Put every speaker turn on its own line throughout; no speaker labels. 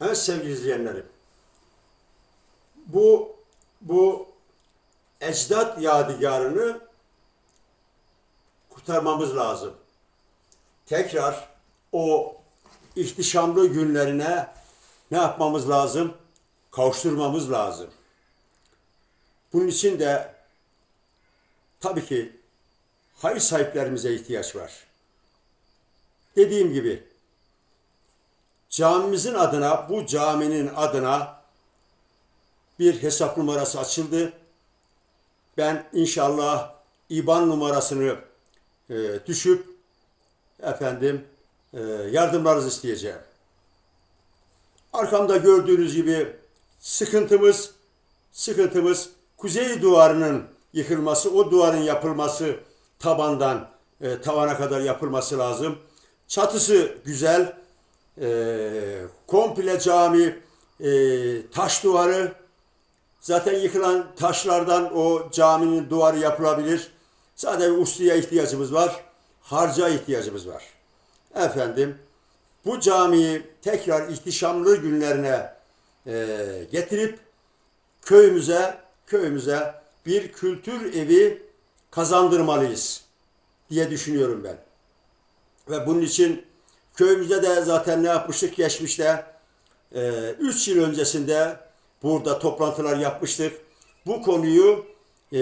Evet sevgili izleyenlerim. Bu bu ecdat yadigarını kurtarmamız lazım. Tekrar o ihtişamlı günlerine ne yapmamız lazım? Kavuşturmamız lazım. Bunun için de tabii ki hayır sahiplerimize ihtiyaç var. Dediğim gibi camimizin adına, bu caminin adına bir hesap numarası açıldı. Ben inşallah IBAN numarasını e, düşüp efendim e, yardımlarınızı isteyeceğim. Arkamda gördüğünüz gibi sıkıntımız sıkıntımız kuzey duvarının yıkılması, o duvarın yapılması tabandan e, tavana kadar yapılması lazım. Çatısı güzel, e, komple cami, e, taş duvarı, zaten yıkılan taşlardan o caminin duvarı yapılabilir. Sadece ustaya ihtiyacımız var, harca ihtiyacımız var. Efendim, bu camiyi tekrar ihtişamlı günlerine e, getirip köyümüze köyümüze bir kültür evi kazandırmalıyız diye düşünüyorum ben. Ve bunun için köyümüzde de zaten ne yapmıştık geçmişte 3 yıl öncesinde burada toplantılar yapmıştık. Bu konuyu e,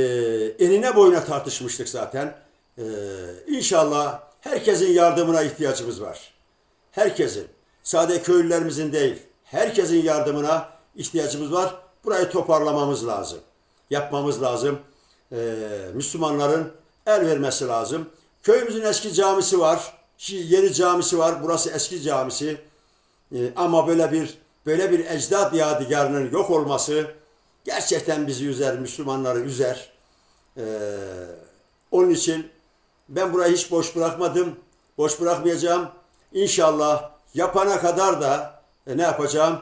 enine boyuna tartışmıştık zaten. E, inşallah herkesin yardımına ihtiyacımız var. Herkesin. Sadece köylülerimizin değil. Herkesin yardımına ihtiyacımız var. Burayı toparlamamız lazım. Yapmamız lazım. Müslümanların el vermesi lazım. Köyümüzün eski camisi var. Şimdi yeni camisi var. Burası eski camisi. Ee, ama böyle bir böyle bir ecdad yadigarının yok olması gerçekten bizi üzer, Müslümanları üzer. Ee, onun için ben burayı hiç boş bırakmadım. Boş bırakmayacağım. İnşallah yapana kadar da e, ne yapacağım?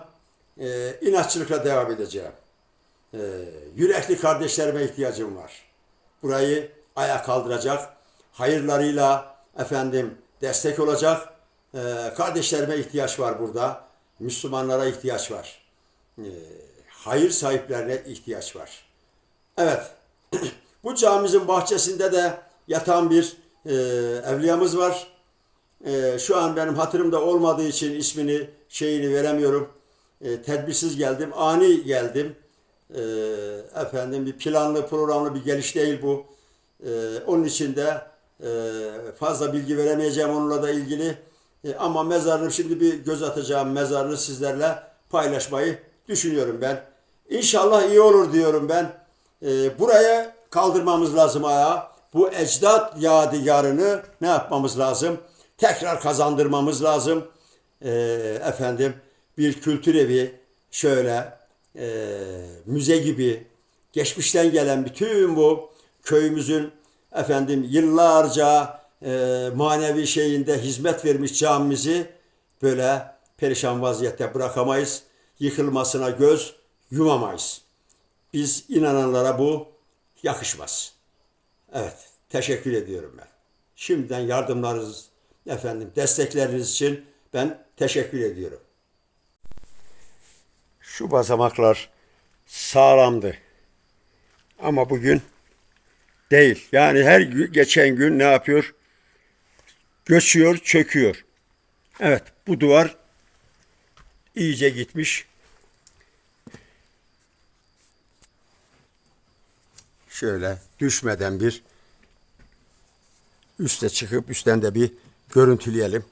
E, inatçılıkla devam edeceğim. E, yürekli kardeşlerime ihtiyacım var. Burayı ayağa kaldıracak, hayırlarıyla efendim destek olacak e, kardeşlerime ihtiyaç var burada. Müslümanlara ihtiyaç var. E, hayır sahiplerine ihtiyaç var. Evet, bu camimizin bahçesinde de yatan bir e, evliyamız var. E, şu an benim hatırımda olmadığı için ismini, şeyini veremiyorum. E, tedbirsiz geldim, ani geldim. E, efendim bir planlı, programlı bir geliş değil bu. E, onun için de fazla bilgi veremeyeceğim onunla da ilgili. E, ama mezarını şimdi bir göz atacağım mezarını sizlerle paylaşmayı düşünüyorum ben. İnşallah iyi olur diyorum ben. E, buraya kaldırmamız lazım ayağa. Bu ecdat yadigarını ne yapmamız lazım? Tekrar kazandırmamız lazım. Efendim bir kültür evi şöyle e, müze gibi geçmişten gelen bütün bu köyümüzün efendim yıllarca e, manevi şeyinde hizmet vermiş camimizi böyle perişan vaziyette bırakamayız. Yıkılmasına göz yumamayız. Biz inananlara bu yakışmaz. Evet, teşekkür ediyorum ben. Şimdiden yardımlarınız, efendim destekleriniz için ben teşekkür ediyorum. Şu basamaklar sağlamdı. Ama bugün değil. Yani her geçen gün ne yapıyor? Göçüyor, çöküyor. Evet, bu duvar iyice gitmiş. Şöyle düşmeden bir üste çıkıp üstten de bir görüntüleyelim.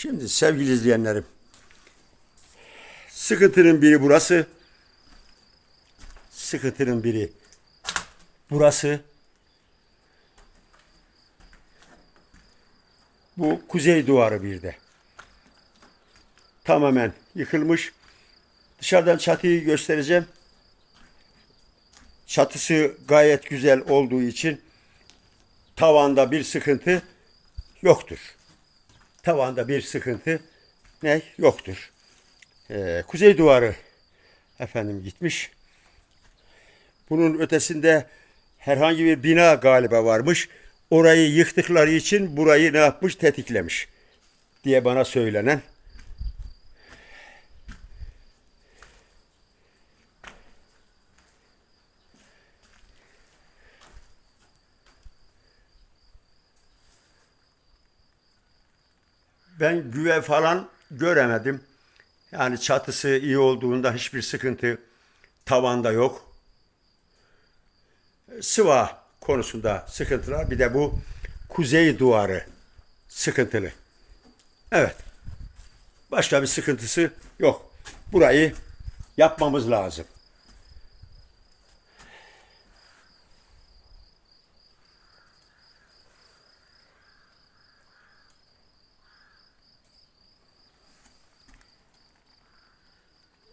Şimdi sevgili izleyenlerim, sıkıntının biri burası, sıkıntının biri burası. Bu kuzey duvarı bir de. Tamamen yıkılmış. Dışarıdan çatıyı göstereceğim. Çatısı gayet güzel olduğu için tavanda bir sıkıntı yoktur. Tavanda bir sıkıntı ne yoktur. Ee, kuzey duvarı efendim gitmiş. Bunun ötesinde herhangi bir bina galiba varmış. Orayı yıktıkları için burayı ne yapmış? Tetiklemiş diye bana söylenen. Ben güve falan göremedim. Yani çatısı iyi olduğunda hiçbir sıkıntı tavanda yok. Sıva konusunda sıkıntılar. Bir de bu kuzey duvarı sıkıntılı. Evet. Başka bir sıkıntısı yok. Burayı yapmamız lazım.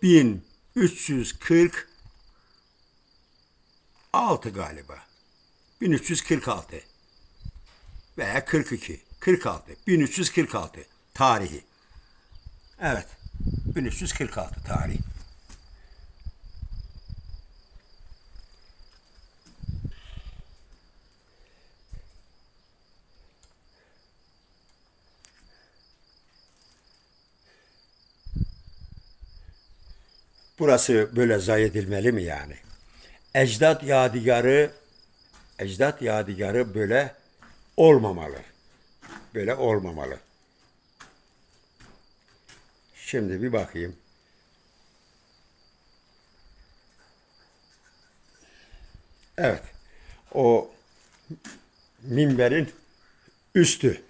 Bin üç yüz kırk altı galiba. 1346 veya 42, 46, 1346 tarihi. Evet, 1346 tarih. Burası böyle zayi edilmeli mi yani? Ecdat yadigarı, ecdat yadigarı böyle olmamalı. Böyle olmamalı. Şimdi bir bakayım. Evet. O minberin üstü.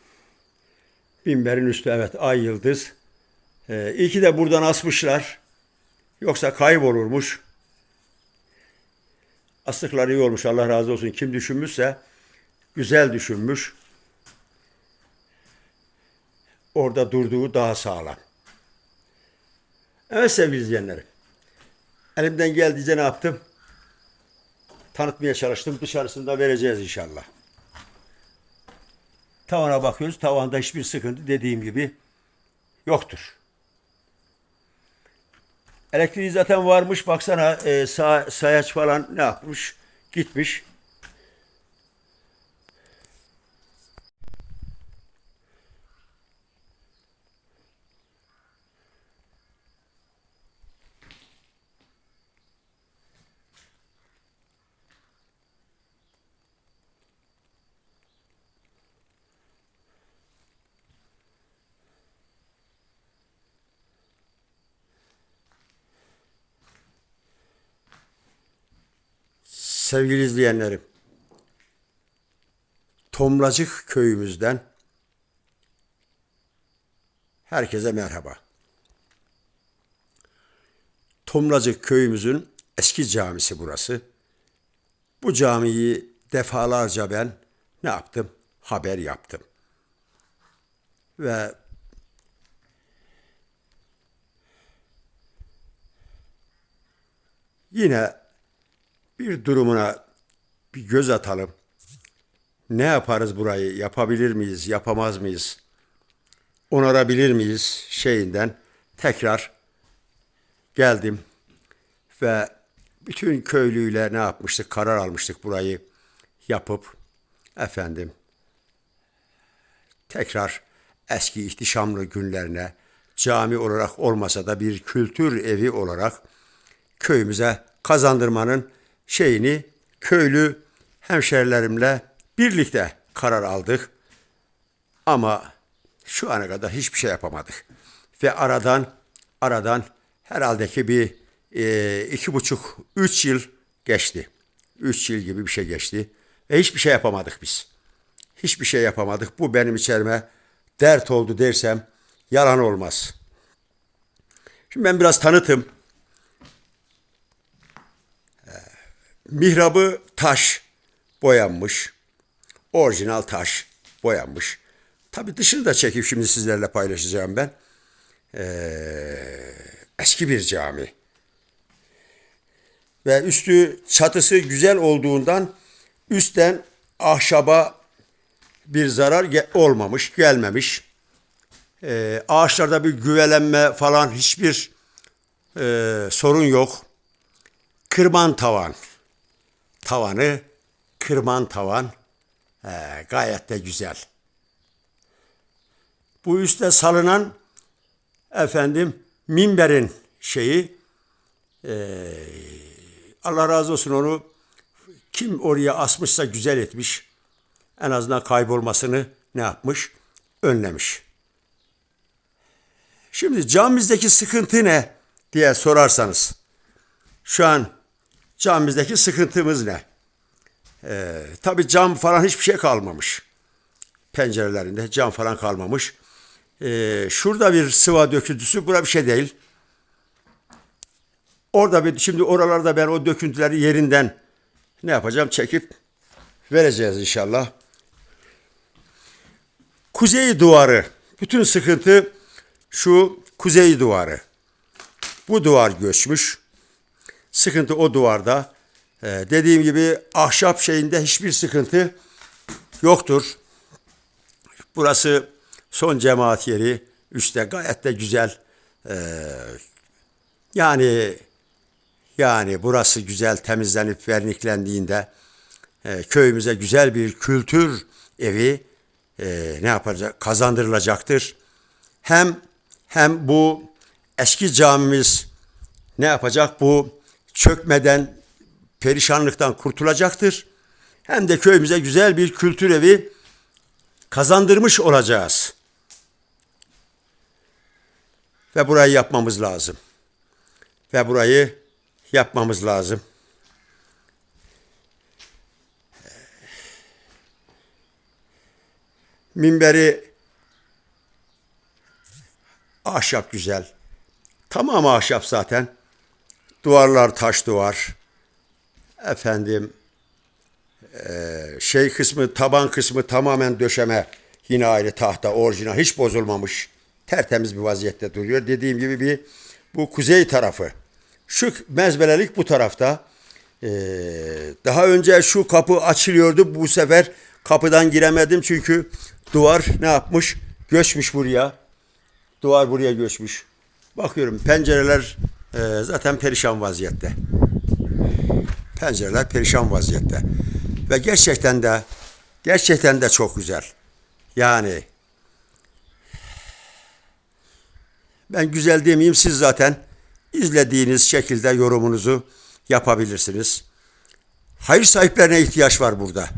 Minberin üstü evet ay yıldız. Ee, iyi ki de buradan asmışlar. Yoksa kaybolurmuş. Astıkları iyi olmuş Allah razı olsun. Kim düşünmüşse güzel düşünmüş. Orada durduğu daha sağlam. Evet sevgili izleyenlerim. Elimden geldiğince ne yaptım? Tanıtmaya çalıştım. Dışarısında da vereceğiz inşallah. Tavana bakıyoruz. Tavanda hiçbir sıkıntı dediğim gibi yoktur. Elektriği zaten varmış. Baksana e, sağ, sayaç falan ne yapmış? Gitmiş. Sevgili izleyenlerim, Tomlacık köyümüzden herkese merhaba. Tomlacık köyümüzün eski camisi burası. Bu camiyi defalarca ben ne yaptım? Haber yaptım. Ve yine bir durumuna bir göz atalım. Ne yaparız burayı? Yapabilir miyiz? Yapamaz mıyız? Onarabilir miyiz? Şeyinden tekrar geldim ve bütün köylüyle ne yapmıştık? Karar almıştık burayı yapıp efendim tekrar eski ihtişamlı günlerine cami olarak olmasa da bir kültür evi olarak köyümüze kazandırmanın şeyini köylü hemşerilerimle birlikte karar aldık. Ama şu ana kadar hiçbir şey yapamadık. Ve aradan aradan herhalde ki bir e, iki buçuk, üç yıl geçti. Üç yıl gibi bir şey geçti. Ve hiçbir şey yapamadık biz. Hiçbir şey yapamadık. Bu benim içerime dert oldu dersem yalan olmaz. Şimdi ben biraz tanıtım. Mihrabı taş boyanmış. Orijinal taş boyanmış. Tabi dışını da çekip şimdi sizlerle paylaşacağım ben. Ee, eski bir cami. Ve üstü çatısı güzel olduğundan üstten ahşaba bir zarar olmamış, gelmemiş. Ee, ağaçlarda bir güvelenme falan hiçbir e, sorun yok. Kırman tavan tavanı kırman tavan. Ee, gayet de güzel. Bu üstte salınan efendim minberin şeyi ee, Allah razı olsun onu kim oraya asmışsa güzel etmiş. En azından kaybolmasını ne yapmış? Önlemiş. Şimdi camimizdeki sıkıntı ne diye sorarsanız. Şu an camimizdeki sıkıntımız ne? Ee, tabii cam falan hiçbir şey kalmamış. Pencerelerinde cam falan kalmamış. Ee, şurada bir sıva döküntüsü, bura bir şey değil. Orada bir, şimdi oralarda ben o döküntüleri yerinden ne yapacağım? Çekip vereceğiz inşallah. Kuzey duvarı. Bütün sıkıntı şu kuzey duvarı. Bu duvar göçmüş. Sıkıntı o duvarda. Ee, dediğim gibi ahşap şeyinde hiçbir sıkıntı yoktur. Burası son cemaat yeri. Üstte gayet de güzel. Ee, yani yani burası güzel temizlenip verniklendiğinde e, köyümüze güzel bir kültür evi e, ne yapacak kazandırılacaktır. Hem hem bu eski camimiz ne yapacak bu çökmeden perişanlıktan kurtulacaktır. Hem de köyümüze güzel bir kültür evi kazandırmış olacağız. Ve burayı yapmamız lazım. Ve burayı yapmamız lazım. Minberi ahşap güzel. Tamam ahşap zaten. Duvarlar taş duvar. Efendim eee, şey kısmı taban kısmı tamamen döşeme. Yine ayrı tahta orijinal hiç bozulmamış. Tertemiz bir vaziyette duruyor. Dediğim gibi bir bu kuzey tarafı. Şu mezbelelik bu tarafta. Ee, daha önce şu kapı açılıyordu. Bu sefer kapıdan giremedim çünkü duvar ne yapmış? Göçmüş buraya. Duvar buraya göçmüş. Bakıyorum pencereler e, zaten perişan vaziyette. Pencereler perişan vaziyette. Ve gerçekten de gerçekten de çok güzel. Yani ben güzel demeyeyim siz zaten izlediğiniz şekilde yorumunuzu yapabilirsiniz. Hayır sahiplerine ihtiyaç var burada.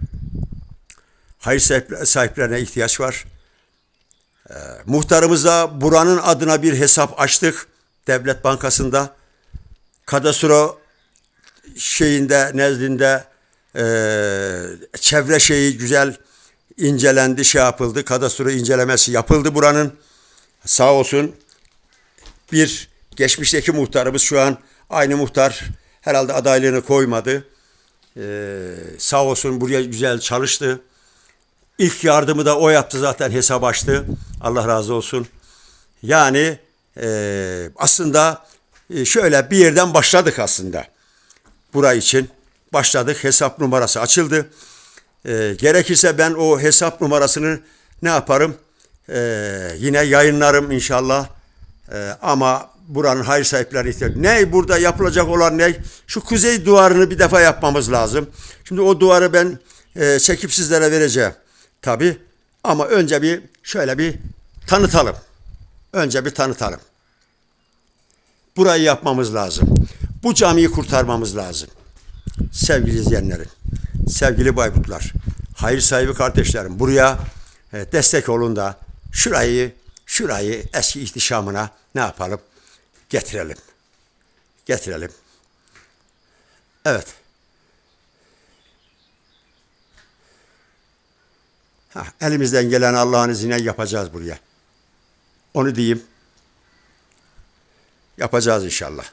Hayır sahip- sahiplerine ihtiyaç var. Ee, muhtarımıza buranın adına bir hesap açtık. Devlet Bankası'nda. Kadastro şeyinde, nezdinde eee, çevre şeyi güzel incelendi, şey yapıldı. Kadastro incelemesi yapıldı buranın. Sağ olsun bir geçmişteki muhtarımız şu an aynı muhtar herhalde adaylığını koymadı. Ee, sağ olsun buraya güzel çalıştı. İlk yardımı da o yaptı zaten hesap açtı. Allah razı olsun. Yani e, aslında şöyle bir yerden başladık aslında. Bura için başladık. Hesap numarası açıldı. E, gerekirse ben o hesap numarasını ne yaparım? E, yine yayınlarım inşallah. E, ama buranın hayır sahipleri ihtiyaç. Ne burada yapılacak olan ne? Şu kuzey duvarını bir defa yapmamız lazım. Şimdi o duvarı ben e, çekip sizlere vereceğim. Tabi ama önce bir şöyle bir tanıtalım. Önce bir tanıtalım. Burayı yapmamız lazım. Bu camiyi kurtarmamız lazım. Sevgili izleyenlerim, sevgili Bayburtlar, hayır sahibi kardeşlerim buraya e, destek olun da şurayı şurayı eski ihtişamına ne yapalım? Getirelim. Getirelim. Evet. Ha, elimizden gelen Allah'ın izniyle yapacağız buraya. Onu diyeyim. Yapacağız inşallah.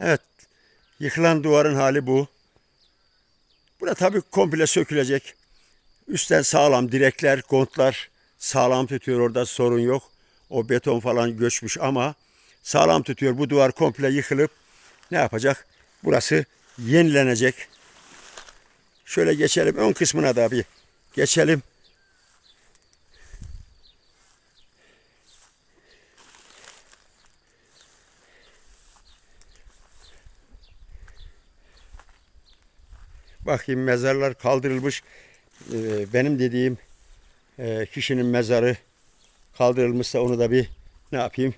Evet. Yıkılan duvarın hali bu. Bura tabii komple sökülecek. Üstten sağlam direkler, kontlar sağlam tutuyor orada sorun yok. O beton falan göçmüş ama sağlam tutuyor. Bu duvar komple yıkılıp ne yapacak? Burası yenilenecek. Şöyle geçelim ön kısmına da bir geçelim. Bakayım mezarlar kaldırılmış. Ee, benim dediğim e, kişinin mezarı kaldırılmışsa onu da bir ne yapayım?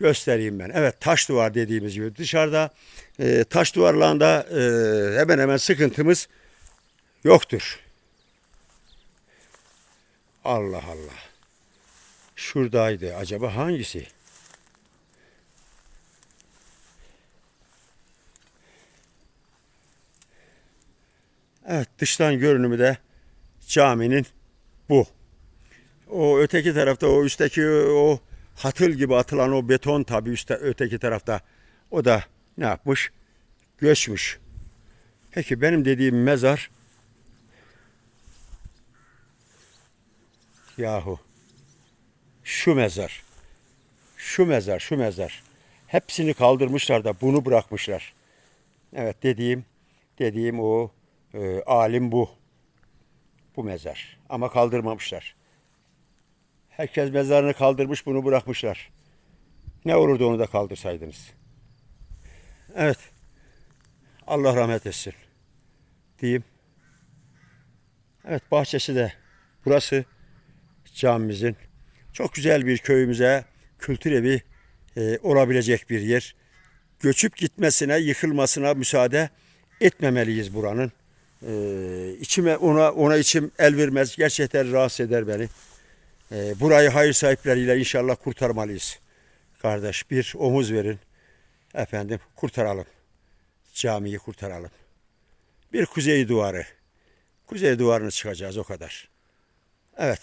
Göstereyim ben. Evet taş duvar dediğimiz gibi dışarıda e, taş duvarlarında e, hemen hemen sıkıntımız yoktur. Allah Allah. Şuradaydı. Acaba hangisi? Evet dıştan görünümü de caminin bu. O öteki tarafta o üstteki o hatıl gibi atılan o beton tabi üstte öteki tarafta o da ne yapmış? Göçmüş. Peki benim dediğim mezar yahu şu mezar şu mezar şu mezar hepsini kaldırmışlar da bunu bırakmışlar. Evet dediğim dediğim o e, alim bu. Bu mezar. Ama kaldırmamışlar. Herkes mezarını kaldırmış bunu bırakmışlar. Ne olurdu onu da kaldırsaydınız. Evet. Allah rahmet etsin. Diyeyim. Evet bahçesi de burası camimizin. Çok güzel bir köyümüze kültür evi e, olabilecek bir yer. Göçüp gitmesine, yıkılmasına müsaade etmemeliyiz buranın. E, içime ona ona içim el vermez. Gerçekten rahatsız eder beni. E, burayı hayır sahipleriyle inşallah kurtarmalıyız. Kardeş bir omuz verin. Efendim kurtaralım. Camiyi kurtaralım. Bir kuzey duvarı. Kuzey duvarını çıkacağız o kadar. Evet.